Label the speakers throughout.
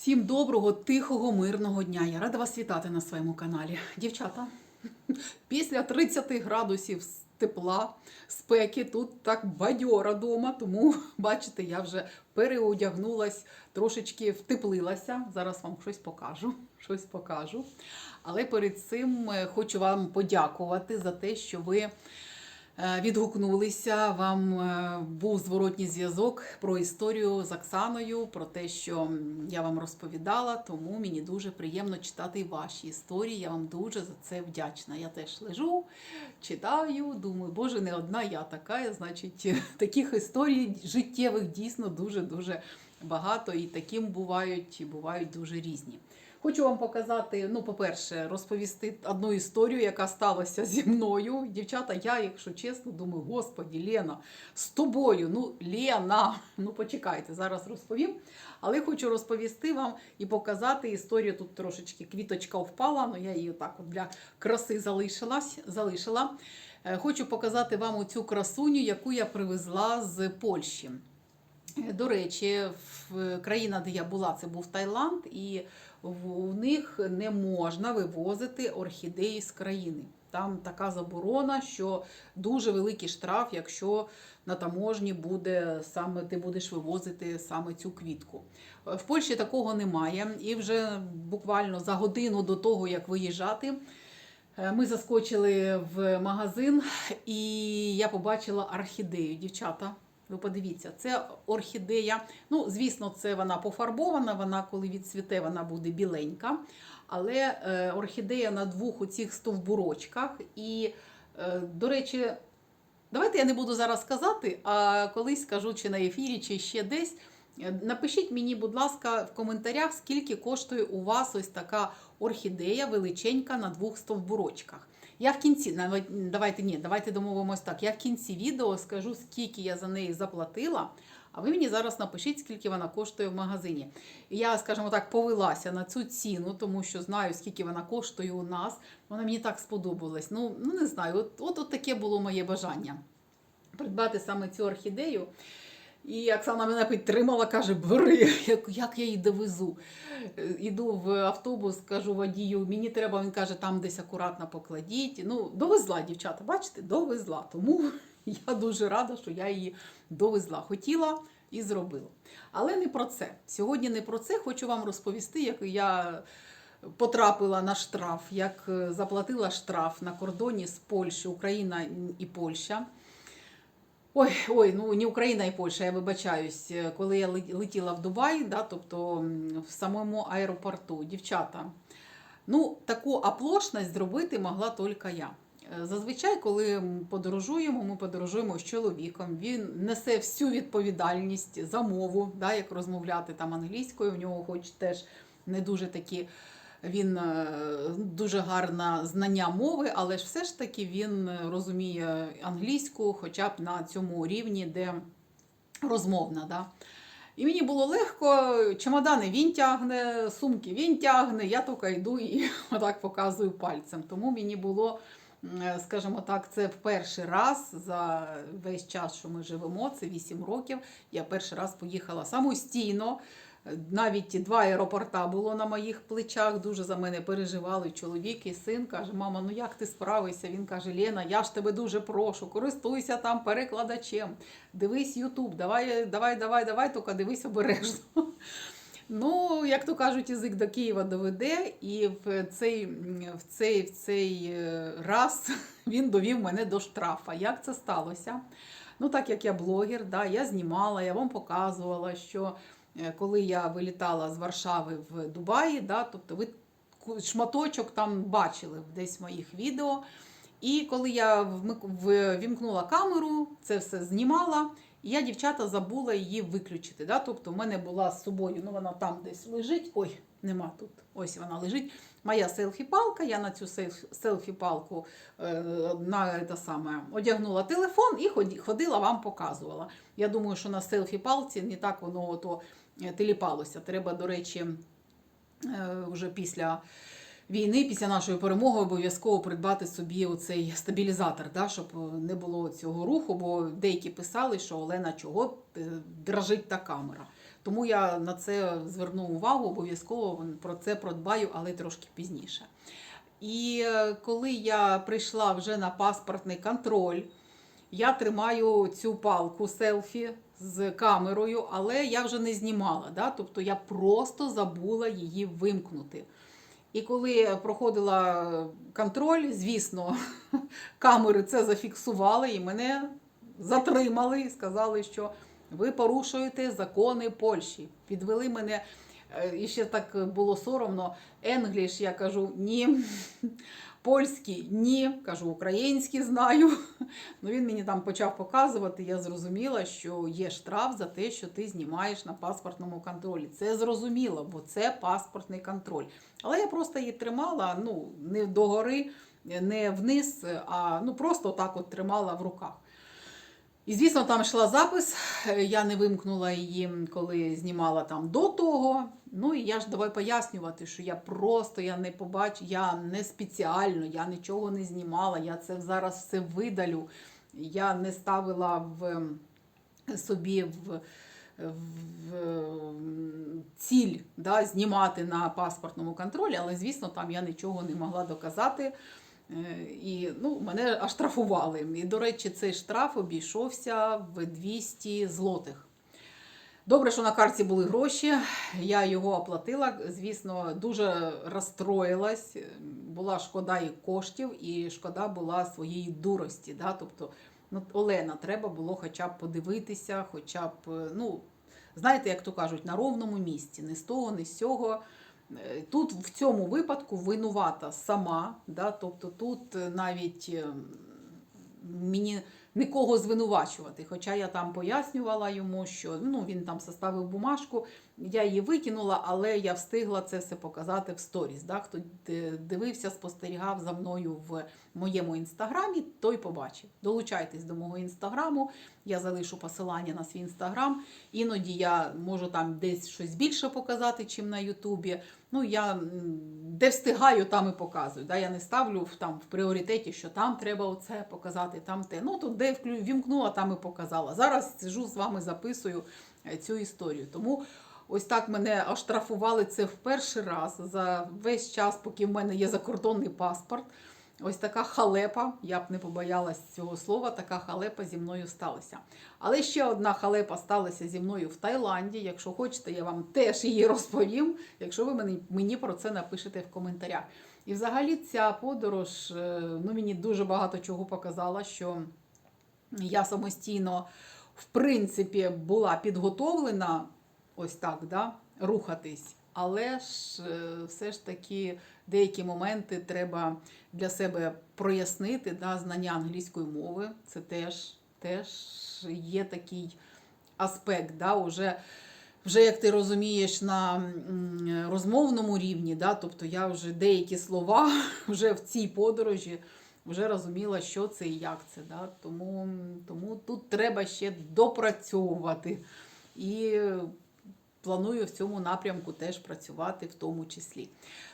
Speaker 1: Всім доброго, тихого, мирного дня. Я рада вас вітати на своєму каналі. Дівчата, після 30 градусів тепла, спеки, тут так бадьора дома, тому, бачите, я вже переодягнулась, трошечки втеплилася. Зараз вам щось покажу. Щось покажу. Але перед цим е, хочу вам подякувати за те, що ви. Е, Відгукнулися, вам е, був зворотній зв'язок про історію з Оксаною, про те, що я вам розповідала. Тому мені дуже приємно читати ваші історії. Я вам дуже за це вдячна. Я теж лежу, читаю, думаю, боже, не одна я така. Значить, таких історій життєвих дійсно дуже дуже багато, і таким бувають, і бувають дуже різні. Хочу вам показати, ну, по-перше, розповісти одну історію, яка сталася зі мною. Дівчата, я, якщо чесно, думаю, господі, Лена, з тобою. Ну, Лена, ну почекайте, зараз розповім. Але хочу розповісти вам і показати історію. Тут трошечки квіточка впала, але я її так от для краси залишилась, залишила. Е, Хочу показати вам оцю красуню, яку я привезла з Польщі. Е, До речі, в країна, де я була, це був Таїланд, і в- них не можна вивозити орхідеї з країни. Там така заборона, що дуже великий штраф, якщо на таможні буде саме ти будеш вивозити саме цю квітку. В Польщі такого немає, і вже буквально за годину до того, як виїжджати. е, Ми заскочили в магазин, і я побачила орхідею. Дівчата, ви подивіться, це орхідея. Ну, звісно, це вона пофарбована. Вона, коли відцвіте, вона буде біленька. Але е, орхідея на двох оцих стовбурочках. І, е, до речі, давайте я не буду зараз казати, а колись скажу чи на ефірі, чи ще десь. Е, Напишіть мені, будь ласка, в коментарях, скільки коштує у вас ось така орхідея величенька на двох стовбурочках. Я в кінці, давайте ні, давайте домовимось так. Я в кінці відео скажу, скільки я за неї заплатила. А ви мені зараз напишіть, скільки вона коштує в магазині. Я, скажімо так, повелася на цю ціну, тому що знаю, скільки вона коштує у нас. Вона мені так сподобалась. Ну, ну не знаю, от, от, от таке було моє бажання придбати саме цю орхідею. І Оксана мене підтримала, каже, бери, як, як я її довезу. Е, Іду в автобус, кажу водію, мені треба, він каже, там десь акуратно покладіть. Ну, довезла, дівчата, бачите, довезла. Тому я дуже рада, що я її довезла. Хотіла і зробила. Але не про це. Сьогодні не про це. Хочу вам розповісти, як я потрапила на штраф, як е, заплатила штраф на кордоні з Польщею, Україна і Польща. Ой, ой, ну не Україна і Польща, я вибачаюсь. Е, Коли я летіла в Дубай, да, тобто в самому аеропорту, дівчата, ну таку оплошність зробити могла тільки я. Е, Зазвичай, коли подорожуємо, ми подорожуємо з чоловіком. Він несе всю відповідальність за мову, да, як розмовляти там англійською. В нього, хоч теж не дуже такі. Він е, дуже гарне знання мови, але ж все ж таки він е, розуміє англійську, хоча б на цьому рівні, де розмовна. Да? І мені було легко, чемодани він тягне, сумки він тягне, я тільки йду і отак показую пальцем. Тому мені було, скажімо так, це в перший раз за весь час, що ми живемо, це 8 років. Я перший раз поїхала самостійно. Навіть два аеропорта було на моїх плечах. Дуже за мене переживали чоловік і син. Каже, мама, ну як ти справишся? Він каже: Лена, я ж тебе дуже прошу, користуйся там перекладачем. Дивись Ютуб, давай, давай, давай, давай, тільки дивись обережно. Ну, як то кажуть, язик до Києва доведе, і в цей, в цей, в цей е, раз він довів мене до штрафа. Як це сталося? Ну, так як я блогер, да, я знімала, я вам показувала, що коли я вилітала з Варшави в Дубаї, да, тобто ви шматочок там бачили десь в моїх відео. І коли я вімкнула камеру, це все знімала, і я, дівчата, забула її виключити. Да? Тобто в мене була з собою, ну вона там десь лежить. Ой, нема тут. Ось вона лежить. Моя селфі-палка. Я на цю селф- селфі-палку е, на те саме одягнула телефон і ходила, вам показувала. Я думаю, що на селфі-палці не так воно ото е, теліпалося. Треба, до речі, е, вже після війни, після нашої перемоги, обов'язково придбати собі оцей стабілізатор, да, щоб не було цього руху, бо деякі писали, що Олена, чого дрожить та камера. Тому я на це зверну увагу, обов'язково про це продбаю, але трошки пізніше. І е, коли я прийшла вже на паспортний контроль, я тримаю цю палку селфі з камерою, але я вже не знімала. Да? Тобто я просто забула її вимкнути. І коли проходила контроль, звісно, камери це зафіксували і мене затримали і сказали, що ви порушуєте закони Польщі. Підвели мене. е, І ще так було соромно. Енгліш, я кажу, ні. Польський ні, кажу, український знаю. Ну він мені там почав показувати. Я зрозуміла, що є штраф за те, що ти знімаєш на паспортному контролі. Це зрозуміло, бо це паспортний контроль. Але я просто її тримала ну, не догори, не вниз, а ну, просто так от тримала в руках. І, звісно, там йшла запис. Я не вимкнула її, коли знімала там до того. Ну і я ж давай пояснювати, що я просто я не побачу, я не спеціально, я нічого не знімала, я це зараз все видалю. Я не ставила в ем, собі в, в ем, ціль да, знімати на паспортному контролі, але, звісно, там я нічого не могла доказати. Е, І ну, мене аж штрафували. І, до речі, цей штраф обійшовся в 200 злотих. Добре, що на карті були гроші, я його оплатила. Звісно, дуже розстроїлась. Була шкода і коштів, і шкода була своєї дурості. Да? Тобто, ну, Олена, треба було хоча б подивитися, хоча б, ну, знаєте, як то кажуть, на ровному місці, не з того, не з цього. Е, Тут в цьому випадку винувата сама, да? тобто тут е, навіть е, мені нікого звинувачувати. Хоча я там пояснювала йому, що ну, він там составив бумажку, я її викинула, але я встигла це все показати в сторіс. Да? Хто дивився, спостерігав за мною в моєму інстаграмі, той побачив. Долучайтесь до мого інстаграму, я залишу посилання на свій інстаграм. Іноді я можу там десь щось більше показати, чим на Ютубі. Ну, я де встигаю, там і показую. Да? Я не ставлю в, там, в пріоритеті, що там треба оце показати, там те. Ну, тут де вімкнула, там і показала. Зараз сижу з вами, записую е, цю історію. Тому ось так мене оштрафували це в перший раз за весь час, поки в мене є закордонний паспорт. Ось така халепа, я б не побоялась цього слова, така халепа зі мною сталася. Але ще одна халепа сталася зі мною в Таїланді. Якщо хочете, я вам теж її розповім, якщо ви мені, про це напишете в коментарях. І взагалі ця подорож е, ну, мені дуже багато чого показала, що я самостійно, в принципі, була підготовлена ось так, да, рухатись. Але ж е, все ж таки деякі моменти треба для себе прояснити. Да, знання англійської мови це теж, теж є такий аспект. Да, уже, вже як ти розумієш, на розмовному рівні, да, тобто я вже деякі слова вже в цій подорожі вже розуміла, що це і як це. Да? Тому, тому тут треба ще допрацьовувати. І планую в цьому напрямку теж працювати в тому числі.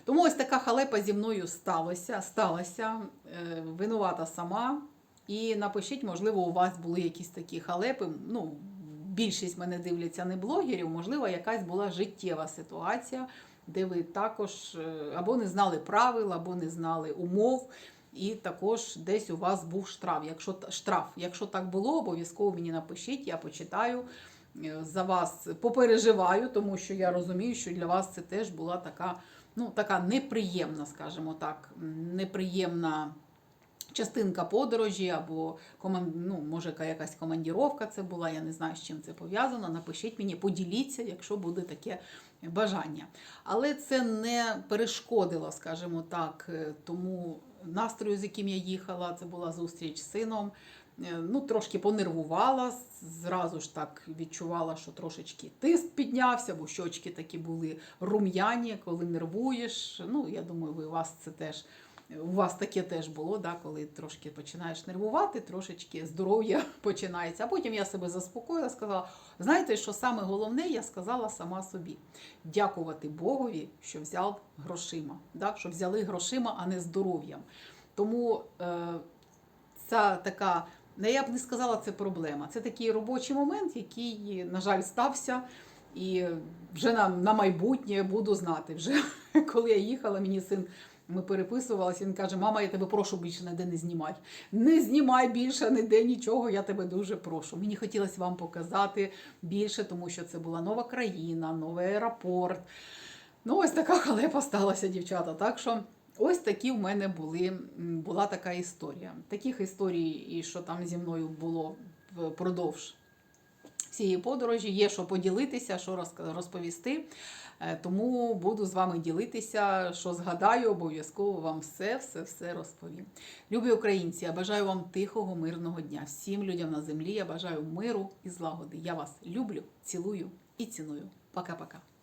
Speaker 1: Тому ось така халепа зі мною сталася, сталася е, винувата сама. І напишіть, можливо, у вас були якісь такі халепи. Ну, більшість мене дивляться не блогерів, можливо, якась була життєва ситуація, де ви також е, або не знали правил, або не знали умов. І також десь у вас був штраф. Якщо штраф, якщо так було, обов'язково мені напишіть, я почитаю за вас, попереживаю, тому що я розумію, що для вас це теж була така, ну, така неприємна, скажімо так, неприємна частинка подорожі, або ну, може якась командіровка це була, я не знаю, з чим це пов'язано. Напишіть мені, поділіться, якщо буде таке бажання. Але це не перешкодило, скажімо так, е, тому настрою, з яким я їхала, це була зустріч з сином. Е, Ну, трошки понервувала, зразу ж так відчувала, що трошечки тиск піднявся, бо щочки такі були рум'яні, коли нервуєш. Ну, я думаю, ви у вас це теж. У вас таке теж було, да, коли трошки починаєш нервувати, трошечки здоров'я починається. А потім я себе заспокоїла, сказала: знаєте, що саме головне, я сказала сама собі: дякувати Богові, що взяв грошима, да, що взяли грошима, а не здоров'ям. Тому е, ця така, я б не сказала, це проблема. Це такий робочий момент, який, на жаль, стався. І вже на, на майбутнє буду знати. Вже коли я їхала, мені син. Ми переписувалися, він каже: Мама, я тебе прошу більше ніде не знімати. Не знімай більше ніде нічого, я тебе дуже прошу. Мені хотілося вам показати більше, тому що це була нова країна, новий аеропорт. Ну, ось така халепа сталася, дівчата. Так що ось такі в мене були, була така історія. Таких історій, і що там зі мною було впродовж всієї подорожі, є що поділитися, що розповісти. Е, Тому буду з вами ділитися, що згадаю, обов'язково вам все, все, все розповім. Любі українці, я бажаю вам тихого, мирного дня. Всім людям на землі я бажаю миру і злагоди. Я вас люблю, цілую і ціную. Пока-пока.